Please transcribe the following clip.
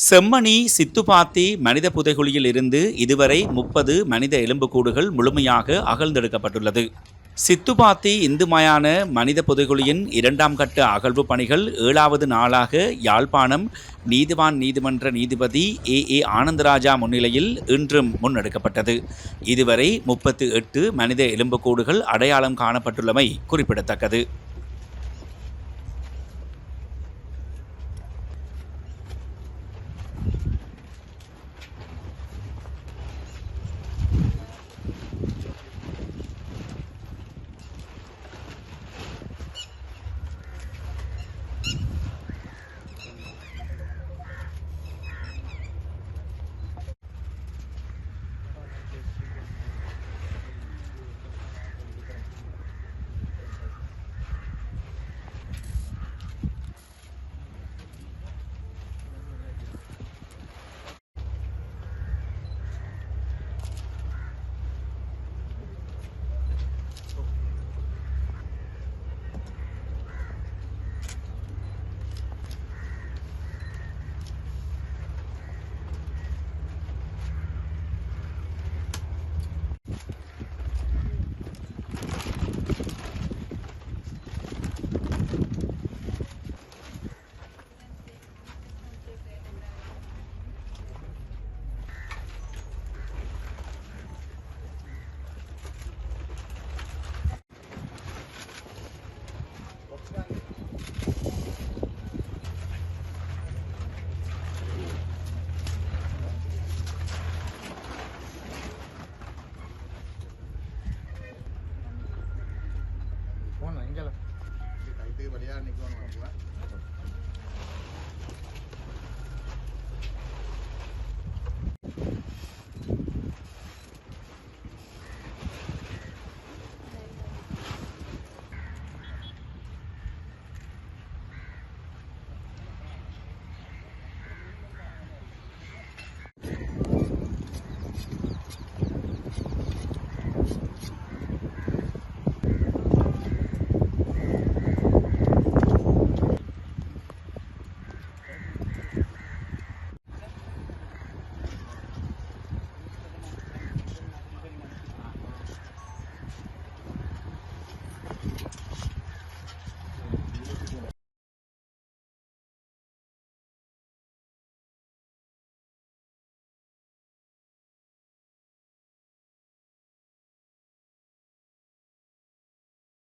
செம்மணி சித்துப்பாத்தி மனித புதைகுழியில் இருந்து இதுவரை முப்பது மனித எலும்புக்கூடுகள் முழுமையாக அகழ்ந்தெடுக்கப்பட்டுள்ளது. சித்துப்பாத்தி இந்து மயான மனித புதைகுழியின் இரண்டாம் கட்ட அகழ்வு பணிகள் ஏழாவது நாளாக யாழ்ப்பாணம் நீதிவான் நீதிமன்ற நீதிபதி ஏ. ஏ. ஆனந்தராஜா முன்னிலையில் இன்றும் முன்னெடுக்கப்பட்டது. இதுவரை முப்பத்து எட்டு மனித எலும்புக்கூடுகள் அடையாளம் காணப்பட்டுள்ளமை குறிப்பிடத்தக்கது. बढ़िया निकलना हुआ